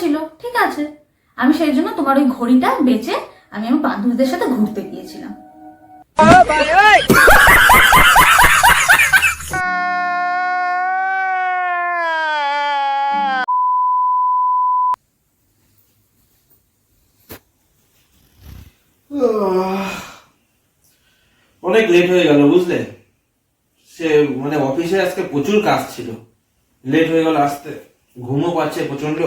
ছিল, ঠিক আছে। আমি সেই জন্য তোমার ওই ঘড়িটা বেচে আমি আমার বান্ধবীদের সাথে ঘুরতে গিয়েছিলাম। অনেক লেট হয়ে গেল, বুঝলে? সে মানে অফিসে আজকে প্রচুর কাজ ছিল। লেট হয়ে গেল, আসতে। ঘুমও পাচ্ছে প্রচণ্ড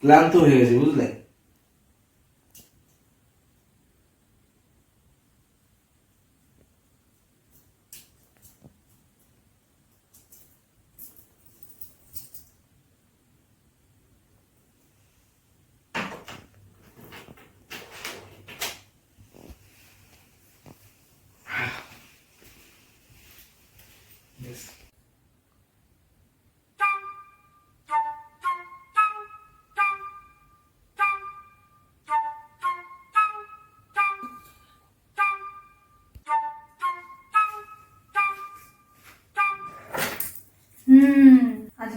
ক্লান্ত হয়ে গেছি বুঝলে?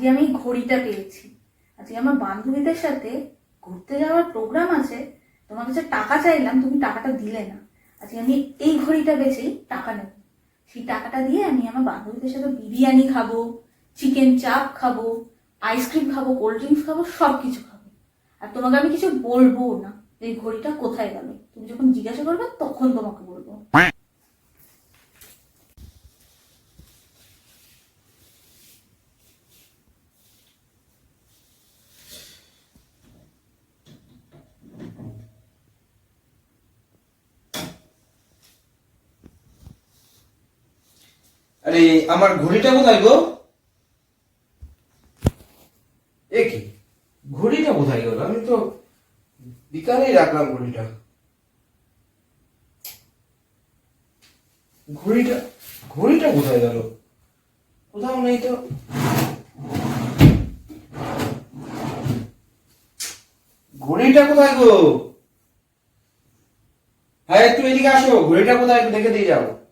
আজকে আমি ঘড়িটা পেয়েছি। আজকে আমার বান্ধবীদের সাথে ঘুরতে যাওয়ার প্রোগ্রাম আছে। তোমার কাছে টাকা চাইলাম, তুমি টাকাটা দিলে না। আজকে আমি এই ঘড়িটা বেচেই টাকা নেব। সেই টাকাটা দিয়ে আমি আমার বান্ধবীদের সাথে বিরিয়ানি খাব চিকেন চাপ খাব আইসক্রিম খাব কোল্ড ড্রিঙ্কস খাব সব কিছু খাব। আর তোমাকে আমি কিছু বলব না যে ঘড়িটা কোথায় গেল। তুমি যখন জিজ্ঞাসা করবে, তখন তোমাকে আরে, আমার ঘড়িটা কোথায় গো? এ কি? ঘড়িটা কোথায় গেল? আমি তো বিকালেই রাখলাম ঘড়িটা। ঘড়িটা ঘড়িটা কোথায় গেল? কোথাও নেই তো। ঘড়িটা কোথায় গো? হ্যাঁ একটু এদিকে আসো। ঘড়িটা কোথায় দেখে দিয়ে যাও।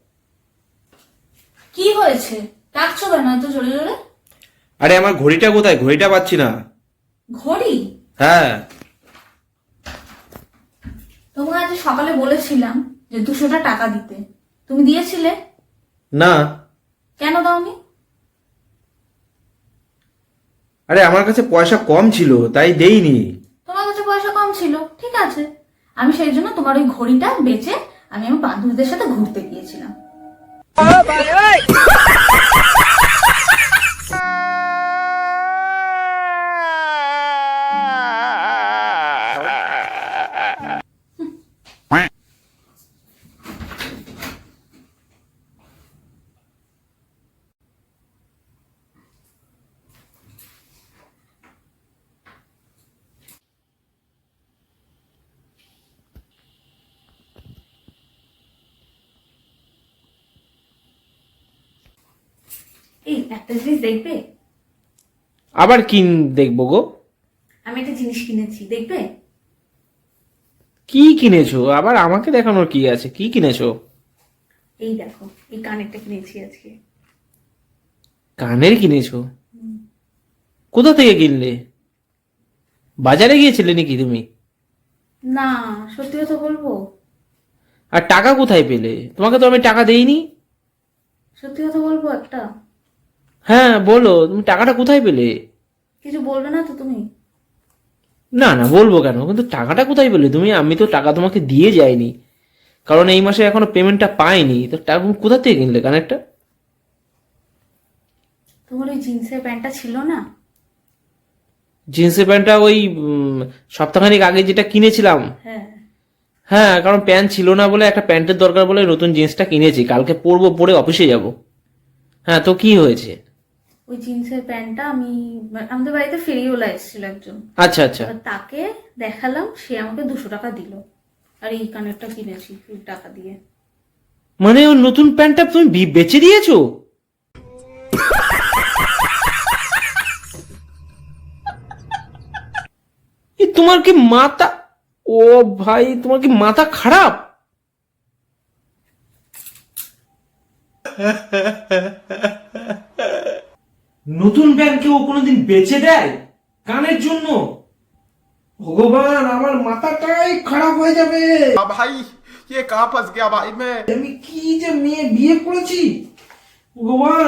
কি হয়েছে? ডাকছো কেন এত জোরে জোরে? আরে আমার ঘড়িটা কোথায়? ঘড়িটা পাচ্ছি না। ঘড়ি? হ্যাঁ। তোমাকে আজ সকালে বলেছিলাম যে দুশোটা টাকা দিতে। তুমি দিয়েছিলে? না। কেন দাওনি? আরে আমার কাছে পয়সা কম ছিল তাই দেইনি। তোমার কাছে পয়সা কম ছিল ঠিক আছে। আমি সেই জন্য তোমার ওই ঘড়িটা বেচে আমি আমার বান্ধবীদের সাথে ঘুরতে গিয়েছিলাম। ભાઈ এই একটা জিনিস দেখবে? আবার কি দেখব গো। আমি একটা জিনিস কিনেছি দেখবে? কি কিনেছো? আবার আমাকে দেখানোর কি আছে? কি কিনেছো? এই দেখো এই কানেরটা কিনেছি আজকে। কানের কিনেছো? কোথা থেকে কিনলে? বাজারে গিয়েছিলে নাকি তুমি? না সত্যি কথা বলব? আর টাকা কোথায় পেলে? তোমাকে তো আমি টাকা দেইনি। সত্যি কথা বলব একটা? হ্যাঁ বলো তুমি টাকাটা কোথায় পেলে? কিছু বলবে না তো তুমি? না না বলব কেন? কিন্তু টাকাটা কোথায় পেলে? তুমি আমি তো টাকা তোমাকে দিয়ে যাইনি। কারণ এই মাসে এখনও পেমেন্টটা পাইনি। তো টাকা তুমি কোথা থেকে কিনলে কানেরটা? তোমার ওই জিন্সের প্যান্টটা ছিল না? জিন্সের প্যান্টটা ওই সপ্তাহখানেক আগে যেটা কিনেছিলাম। হ্যাঁ। হ্যাঁ কারণ প্যান্ট ছিল না বলে একটা প্যান্টের দরকার বলে নতুন জিন্সটা কিনেছি। কালকে পরবো পরে অফিসে যাব। হ্যাঁ তো কি হয়েছে? ওই জিন্সের প্যান্টটা আমি আমাদের বাড়িতে ফেরিওলা এসেছিল একজন। আচ্ছা আচ্ছা। তাকে দেখালাম সে আমাকে দুশো টাকা দিল। আর এই কানেরটা কিনেছি টাকা দিয়ে। মানে ওই নতুন প্যান্টটা তুমি বেচে দিয়েছ? তোমার কি মাথা ও ভাই তোমার কি মাথা খারাপ? নতুন প্যান্ট কেউ কোনোদিন বেচে দেয় কানের জন্য ভগবান আমার মাথাটাই খারাপ হয়ে যাবে अब भाई ये कहाँ फंस गया भाई मैं আমি কি যে মেয়ে বিয়ে করেছি ভগবান